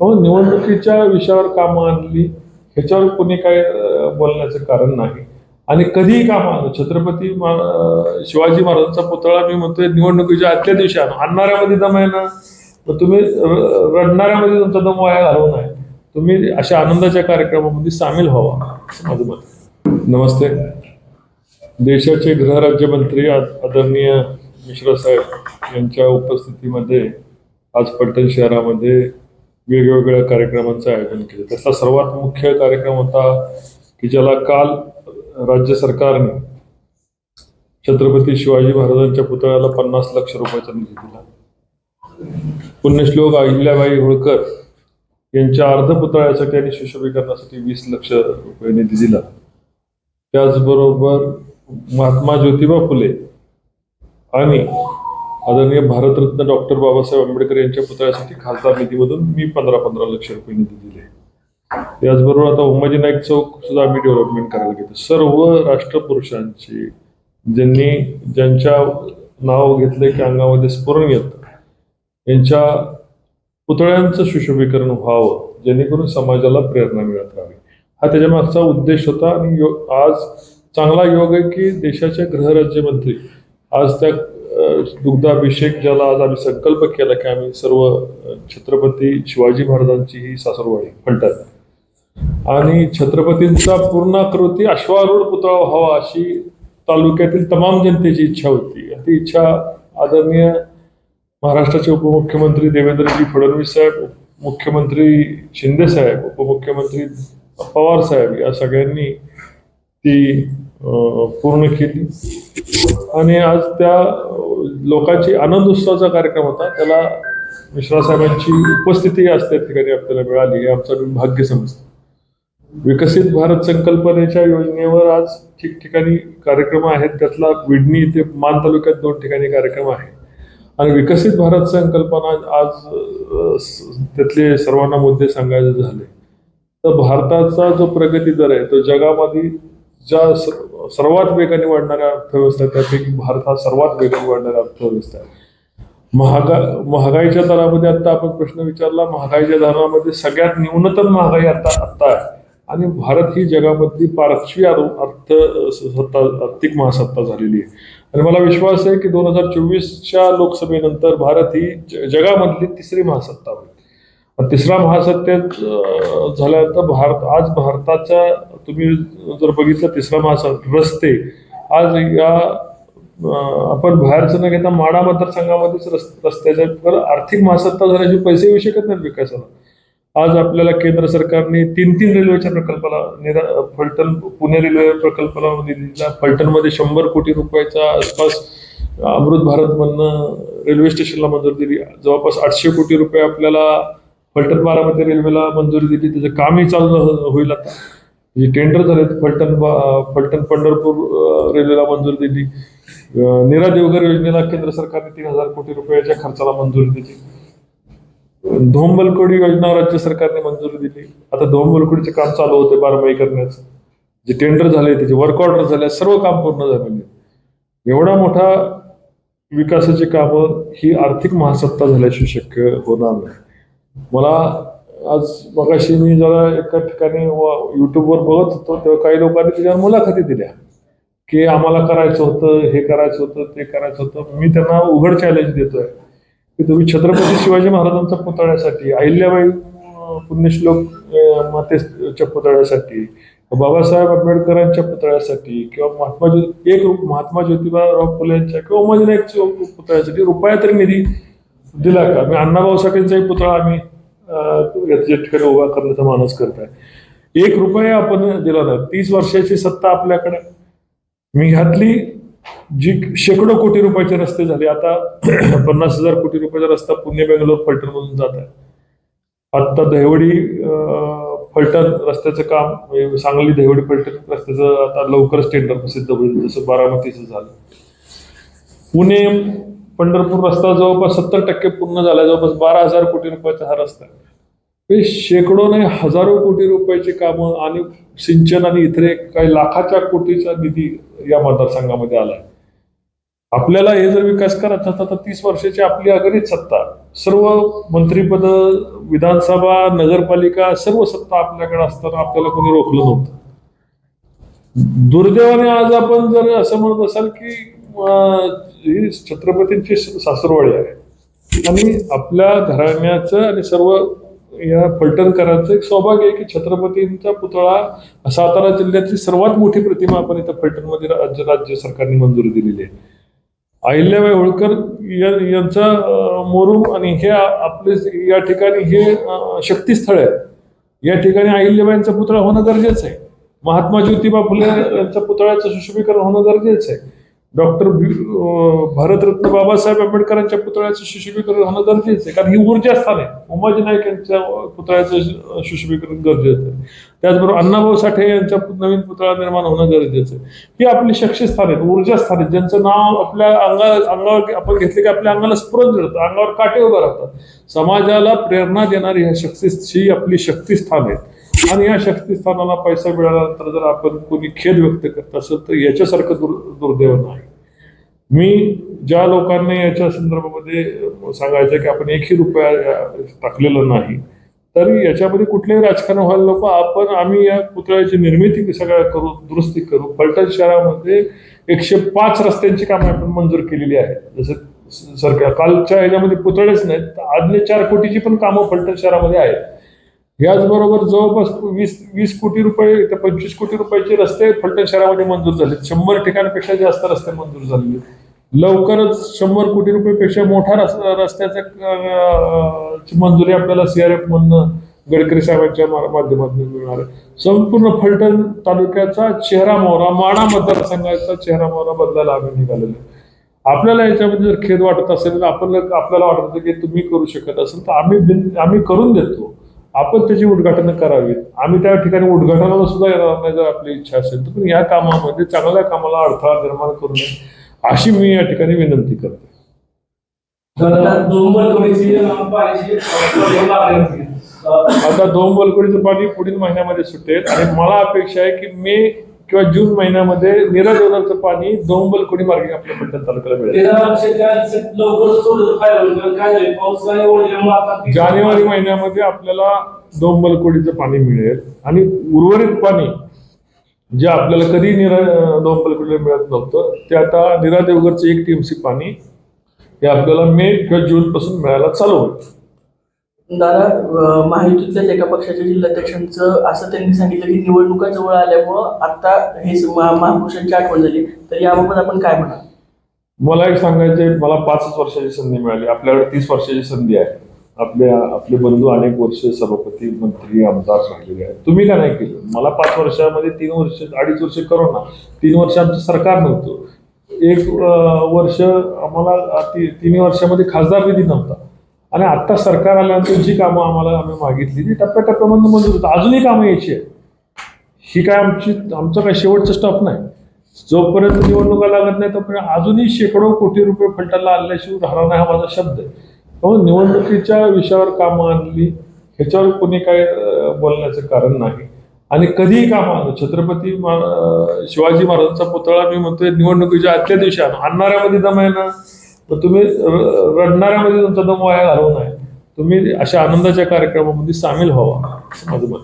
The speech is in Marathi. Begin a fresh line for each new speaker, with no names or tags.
हो निवडणुकीच्या विषयावर कामं आणली ह्याच्यावर कोणी काय बोलण्याचं कारण नाही. आणि कधीही काम आलं छत्रपती मा- शिवाजी महाराजांचा पुतळा मी म्हणतोय निवडणुकीच्या आदल्या दिवशी आणू. आणणाऱ्यामध्ये दम आहे ना? मग तुम्ही रडणाऱ्यामध्ये तुमचा दम वाया घालवू नये. तुम्ही अशा आनंदाच्या कार्यक्रमामध्ये सामील व्हावा असं माझं मत नमस्ते. देशाचे गृहराज्यमंत्री आदरणीय मिश्रा साहेब यांच्या उपस्थितीमध्ये आज पलटण शहरामध्ये वेगवेगळ्या कार्यक्रमांचं आयोजन केलं. त्यातला सर्वात मुख्य कार्यक्रम होता की ज्याला काल राज्य सरकारने छत्रपती शिवाजी महाराजांच्या पुतळ्याला पन्नास लक्ष रुपयाचा निधी दिला. पुण्यश्लोक अहिल्याबाई होळकर यांच्या अर्ध पुतळ्यासाठी आणि सुशोभीकरणासाठी वीस लक्ष रुपये निधी दिला. त्याचबरोबर महात्मा ज्योतिबा फुले आणि आदरणीय भारतरत्न डॉक्टर बाबासाहेब आंबेडकर यांच्या पुतळ्यासाठी खासदार निधीमधून मी पंधरा पंधरा लक्ष रुपये निधी दिले. त्याचबरोबर आता उमाजी नाईक चौक सुद्धा आम्ही डेव्हलपमेंट करायला घेतो. सर्व राष्ट्रपुरुषांची ज्यांनी ज्यांच्या नाव घेतले की अंगामध्ये स्फुरण येतं यांच्या पुतळ्यांचं सुशोभीकरण व्हावं जेणेकरून समाजाला प्रेरणा मिळत राहावी. हा त्याच्या मागचा उद्देश होता आणि यो आज चांगला योग आहे की देशाचे गृहराज्यमंत्री आज त्या दुग्धाभिषेक ज्याला आज आम्ही संकल्प केला की आम्ही सर्व छत्रपती शिवाजी महाराजांची ही सासरवाडी म्हणतात. आणि छत्रपतींचा पूर्णाकृती अश्वारूढ पुतळा व्हावा अशी तालुक्यातील तमाम जनतेची इच्छा होती. ती इच्छा आदरणीय महाराष्ट्राचे उपमुख्यमंत्री देवेंद्रजी फडणवीस साहेब मुख्यमंत्री शिंदे साहेब उपमुख्यमंत्री पवार साहेब या सगळ्यांनी ती पूर्ण केली. आणि आज त्या लोकांची आनंद उत्सवाचा कार्यक्रम होता. त्याला मिश्रा साहेबांची उपस्थिती आज त्या ठिकाणी आपल्याला मिळाली हे आमचं भाग्य समजतो. विकसित भारत संकल्पनेच्या योजनेवर आज ठिकठिकाणी कार्यक्रम आहेत. त्यातला विडणी ते मान तालुक्यात दोन ठिकाणी कार्यक्रम आहे. आणि विकसित भारत संकल्पना आज त्यातले सर्वांना मुद्दे सांगायचे झाले. तर भारताचा जो प्रगती दर आहे तो जगामध्ये ज्या स- सर्वात वेगाने वाढणाऱ्या अर्थव्यवस्था आहेत, त्यापैकी भारत हा सर्वात वेगाने वाढणारा अर्थव्यवस्था आहे महागा महागाईच्या दरामध्ये आता आपण प्रश्न विचारला महागाईच्या दरामध्ये सगळ्यात न्यूनतम महागाई आता आता आहे. आणि भारत ही जगामधली पाचवी आरो- अर्थ सत्ता आर्थिक महासत्ता झालेली आहे. आणि मला विश्वास आहे की दोन हजार चोवीसच्या लोकसभेनंतर भारत ही ज- जगामधली तिसरी महासत्ता होईल. तिसरा महासत्तेत झाल्यानंतर भारत आज भारताच्या तुम्ही जर बघितलं तिसरा महासत्ता रस्ते. आज या आपण बाहेरचं न घेता माडा मतदारसंघामध्येच रस् रस्त्याच्या तर आर्थिक महासत्ता झाल्याचे पैसे येऊ शकत नाहीत विकासाला. आज आपल्याला केंद्र सरकारने तीन तीन रेल्वेच्या प्रकल्पाला निरा फलटण पुणे रेल्वे प्रकल्पाला म्हणजे दिला फलटणमध्ये शंभर कोटी रुपयाच्या आसपास अमृत भारत रेल्वे स्टेशनला मंजुरी दिली. जवळपास आठशे कोटी रुपये आपल्याला फलटण बारामती रेल्वेला मंजुरी दिली. त्याचं कामही चालू होईल आता. जे टेंडर झाले फलटण बा- फलटण पंढरपूर रेल्वेला मंजुरी दिली. निरा देवघर योजनेला केंद्र सरकारने तीन हजार कोटी रुपयाच्या खर्चाला मंजुरी दिली. धोंबलकोडी योजना राज्य सरकारने मंजुरी दिली. आता धोंबलकोडीचे काम चालू होते बारमाही करण्याचं. जे टेंडर झाले त्याचे वर्क ऑर्डर झाले सर्व काम पूर्ण झालेले एवढा मोठा विकासाची कामं ही आर्थिक महासत्ता झाल्याशिवाय शक्य होणार नाही. मला आज मगाशी मी जरा एका ठिकाणी व- युट्यूबवर बघत होतो तेव्हा काही लोकांनी त्याच्यावर मुलाखती दिल्या की आम्हाला करायचं होतं हे करायचं होतं ते करायचं होतं. मी त्यांना उघड चॅलेंज देतोय की तुम्ही छत्रपती शिवाजी महाराजांच्या पुतळ्यासाठी अहिल्याबाई पुण्यश्लोक मातेच्या पुतळ्यासाठी बाबासाहेब आंबेडकरांच्या पुतळ्यासाठी किंवा महात्मा ज्यो एक महात्मा ज्योतिबाराव फुले यांच्या किंवा उमाजीनाईकच्या पुतळ्यासाठी रुपया तरी निधी दिला का? मी अण्णाभाऊ साठेंचाही पुतळा आम्ही अं, ठिकाणी उभा करण्याचा मानस करत आहे. एक रुपया आपण दिला नाही. तीस वर्षाची सत्ता आपल्याकडे. मी ह्यातली जी शेकडो कोटी रुपयाचे रस्ते झाले. आता पन्नास हजार कोटी रुपयाचा रस्ता पुणे बेंगलोर फलटण मधून जात आहे. आता दहिवडी फलटण रस्त्याचं काम म्हणजे सांगली दहिवडी फलटण रस्त्याचं आता लवकरच टेंडर प्रसिद्ध होईल. जसं बारामतीचं झालं. पुणे पंढरपूर रस्ता जवळपास सत्तर टक्के पूर्ण झाला जवळपास बारा हजार कोटी रुपयाचा हा रस्ता आहे. हे शेकडो नाही हजारो कोटी रुपयाची कामं आणि सिंचन आणि इतर काही लाखाच्या कोटीचा निधी या मतदारसंघामध्ये आलाय आपल्याला हे जर विकास करायचा असता तर तीस वर्षाची आपली आघाडीच सत्ता सर्व मंत्रीपद विधानसभा नगरपालिका सर्व सत्ता आपल्याकडे असताना आपल्याला कोणी रोखलं नव्हतं. दुर्दैवाने आज आपण जर असं म्हणत असाल की ही छत्रपतींची सासरवाडी आहे. आणि आपल्या घराण्याचं आणि सर्व या फलटणकरांचं एक सौभाग्य आहे की छत्रपतींचा पुतळा सातारा जिल्ह्यातली सर्वात मोठी प्रतिमा आपण इथं फलटणमध्ये राज्य राज्य सरकारने मंजुरी दिलेली आहे. अहिल्याबाई होळकर यांचा मोरूम आणि हे आपले या ठिकाणी हे शक्तीस्थळ आहे. या ठिकाणी अहिल्याबाईंचा पुतळा होणं गरजेचं आहे. महात्मा ज्योतिबा फुले यांच्या पुतळ्याचं सुशोभीकरण होणं गरजेचं आहे. डॉक्टर भारतरत्न बाबासाहेब आंबेडकरांच्या पुतळ्याचं सुशोभीकरण होणं गरजेचं आहे. कारण ही ऊर्जा स्थान आहे. उमाजी नाईक यांच्या पुतळ्याचं सु- सुशोभीकरण गरजेचं आहे. त्याचबरोबर अण्णाभाऊ साठे यांच्या नवीन पुतळा निर्माण होणं गरजेचं आहे. ही आपली शक्षस्थान आहेत ऊर्जा स्थान आहेत ज्यांचं नाव आपल्या अंगा अंगावर आपण घेतले की आपल्या अंगाला स्फुरण जडतं अंगावर काटे उभं राहतात. समाजाला प्रेरणा देणारी ह्या शक्ती ही आपली शक्तिस्थान आहेत आणि या शक्तिस्थानाला पैसा मिळाल्यानंतर जर आपण कोणी खेद व्यक्त करत असेल तर याच्यासारखं दुर् दुर्दैव नाही. मी ज्या लोकांनी याच्या संदर्भामध्ये सांगायचं की आपण एकही रुपया टाकलेलं टाकलेला नाही तरी याच्यामध्ये कुठलेही राजकारण व्हायला नको. आपण आम्ही या पुतळ्याची निर्मिती सगळ्या करू दुरुस्ती करू. फलटण शहरामध्ये एकशे पाच रस्त्यांची कामं आपण मंजूर केलेली आहेत. जसं सरकार कालच्या ह्याच्यामध्ये पुतळेच नाहीत तर चार कोटीची पण कामं फलटण शहरामध्ये आहेत. याचबरोबर जवळपास वीस वीस कोटी रुपये ते पंचवीस कोटी रुपयाचे रस्ते फलटण शहरामध्ये मंजूर झाले शंभर ठिकाणपेक्षा जास्त रस्ते मंजूर झालेले लवकरच शंभर कोटी रुपयेपेक्षा मोठा रस् रस्त्याचा मंजुरी आपल्याला सीआरएफ मधनं गडकरी साहेबांच्या माध्यमातून मिळणार आहे. संपूर्ण फलटण तालुक्याचा चेहरा मोहरा माणा मतदारसंघाचा चेहरा मोहरा बदलायला आम्ही निघालेलो आहे. आपल्याला याच्यामध्ये जर खेद वाटत असेल तर आपण आपल्याला वाटत की तुम्ही करू शकत असेल तर आम्ही बिन- आम्ही करून देतो. आपण त्याची उद्घाटन करावीत. आम्ही त्या ठिकाणी उद्घाटनाला सुद्धा येणार नाही जर आपली इच्छा असेल तर. पण या कामामध्ये चांगल्या कामाला अडथळा निर्माण करू नये अशी मी या ठिकाणी विनंती करते.
आता दोन
बलकडीचं पाणी पुढील महिन्यामध्ये सुटेल आणि मला अपेक्षा आहे की मे किंवा जून महिन्यामध्ये नीरा देवदारचं पाणी बलकोडी मार्गे आपल्या फलटण तालुक्याला मिळेल. जानेवारी महिन्यामध्ये आपल्याला दोन बलकोडीचं पाणी मिळेल. आणि उर्वरित पाणी जे आपल्याला कधी निरा दोन बलकोडीला मिळत नव्हतं ते आता निरा देवगरचं एक टीएमसी पाणी हे आपल्याला मे किंवा जून पासून मिळायला चालू होईल.
दादा अं, महायुतीतल्याच एका पक्षाच्या जिल्हाध्यक्षांचं असं त्यांनी सांगितलं की निवडणुका जवळ आल्यामुळं आता हे महा- महापुरुषांची आठवण झाली. तर याबाबत आपण काय म्हणाल?
मला एक सांगायचंय मला पाचच वर्षाची संधी मिळाली. आपल्याकडे तीस वर्षाची संधी आहे. आपल्या आपले बंधू अनेक वर्ष सभापती मंत्री आमदार राहिलेले आहेत. तुम्ही का नाही केलं? मला पाच वर्षामध्ये तीन वर्ष अडीच वर्ष करोना. तीन वर्ष आमचं सरकार नव्हतं. एक वर्ष आम्हाला ती- तिन्ही वर्षामध्ये खासदार निधी नव्हता. आणि आत्ता सरकार आल्यानंतर जी कामं आम्हाला आम्ही मागितली ती टप्प्याटप्प्यामधून मंजूर होतं अजूनही कामं यायची आहे ही काय आमची आमचं काय शेवटचं स्टॉप नाही. जोपर्यंत निवडणुका लागत नाही तोपर्यंत अजूनही शेकडो कोटी रुपये फलटाला आणल्याशिवाय राहणार नाही हा माझा शब्द आहे. म्हणून निवडणुकीच्या विषयावर कामं आणली ह्याच्यावर कोणी काय बोलण्याचं कारण नाही. आणि कधीही काम आलं छत्रपती शिवाजी महाराजांचा पुतळा मी म्हणतोय निवडणुकीच्या आदल्या दिवशी आणणाऱ्यामध्ये दम आहे ना तर तुम्ही र- रडणाऱ्यामध्ये तुमचा दम वाया घालवू नये. तुम्ही अशा आनंदाच्या कार्यक्रमामध्ये सामील व्हावा माझं मत